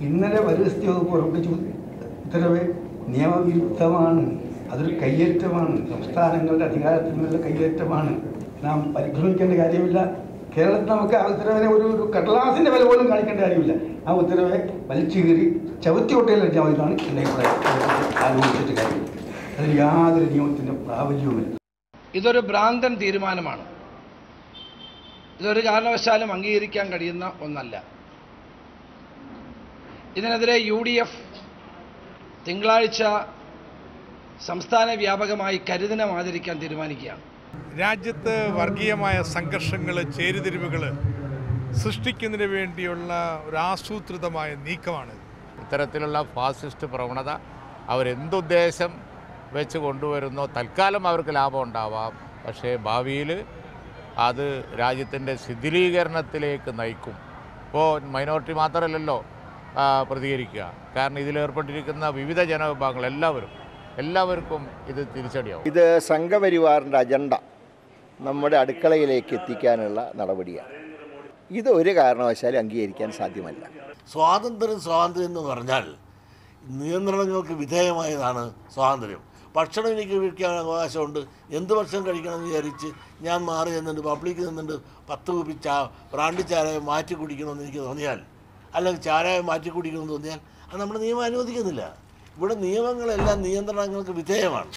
ഇന്നലെ പരിസ്ഥിതി വകുപ്പ് ഉറപ്പിച്ച ഉത്തരവ് നിയമവിരുദ്ധമാണ്. അതൊരു കയ്യേറ്റമാണ്. സംസ്ഥാനങ്ങളുടെ അധികാരത്തിൽ നിന്നുള്ള കയ്യേറ്റമാണ്. നാം പരിഭ്രമിക്കേണ്ട കാര്യമില്ല. കേരളത്തിൽ നമുക്ക് ആ ഉത്തരവിനെ ഒരു ഒരു കടലാസിന്റെ വില പോലും കാണിക്കേണ്ട കാര്യമില്ല. ആ ഉത്തരവെ വലിച്ചു കീറി ചവിത്തി ഒട്ടയിലടിച്ചാൽ മതി എന്നാണ് എന്റെ ആലോചിച്ചിട്ട് കാര്യം. അതിൽ യാതൊരു നിയമത്തിന്റെ പ്രാബല്യവുമില്ല. ഇതൊരു ഭ്രാന്തൻ തീരുമാനമാണ്. ഇതൊരു കാരണവശാലും അംഗീകരിക്കാൻ കഴിയുന്ന ഒന്നല്ല. ഇതിനെതിരെ യു ഡി എഫ് തിങ്കളാഴ്ച സംസ്ഥാന വ്യാപകമായി കരുതിനം ആചരിക്കാൻ തീരുമാനിക്കുകയാണ്. രാജ്യത്ത് വർഗീയമായ സംഘർഷങ്ങൾ ചേരുതിരിവുകൾ സൃഷ്ടിക്കുന്നതിന് വേണ്ടിയുള്ള ഒരു ആസൂത്രിതമായ നീക്കമാണ് ഇത്തരത്തിലുള്ള ഫാസിസ്റ്റ് പ്രവണത അവരെന്തുദ്ദേശം വെച്ച് കൊണ്ടുവരുന്നോ തൽക്കാലം അവർക്ക് ലാഭം ഉണ്ടാവാം. പക്ഷേ ഭാവിയിൽ അത് രാജ്യത്തിന്റെ ശിഥിലീകരണത്തിലേക്ക് നയിക്കും. ഇപ്പോൾ മൈനോറിറ്റി മാത്രമല്ലല്ലോ പ്രതികരിക്കുക. കാരണം ഇതിലേർപ്പെട്ടിരിക്കുന്ന വിവിധ ജനവിഭാഗങ്ങൾ എല്ലാവരും എല്ലാവർക്കും ഇത് തിരിച്ചടിയാവും. ഇത് സംഘപരിവാറിന്റെ അജണ്ട നമ്മുടെ അടുക്കളയിലേക്ക് എത്തിക്കാനുള്ള നടപടിയാണ്. ഇത് ഒരു കാരണവശാലും അംഗീകരിക്കാൻ സാധ്യമല്ല. സ്വാതന്ത്ര്യം സ്വാതന്ത്ര്യം എന്ന് പറഞ്ഞാൽ നിയന്ത്രണങ്ങൾക്ക് വിധേയമായതാണ് സ്വാതന്ത്ര്യം. ഭക്ഷണം എനിക്ക് കഴിക്കാൻ അവകാശമുണ്ട്. എന്ത് ഭക്ഷണം കഴിക്കണം എന്ന് വിചാരിച്ച് ഞാൻ മാറി നിന്നുണ്ട് പബ്ലിക്കിൽ നിന്നുണ്ട് പത്ത് കുപ്പി ചാ ബ്രാൻഡ് ചായ മാറ്റി കുടിക്കണമെന്ന് എനിക്ക് തോന്നിയാൽ അല്ലെങ്കിൽ ചാരായം മാറ്റി കുടിക്കണമെന്ന് തോന്നിയാൽ അത് നമ്മുടെ നിയമം അനുവദിക്കുന്നില്ല. ഇവിടെ നിയമങ്ങളെല്ലാം നിയന്ത്രണങ്ങൾക്ക് വിധേയമാണ്.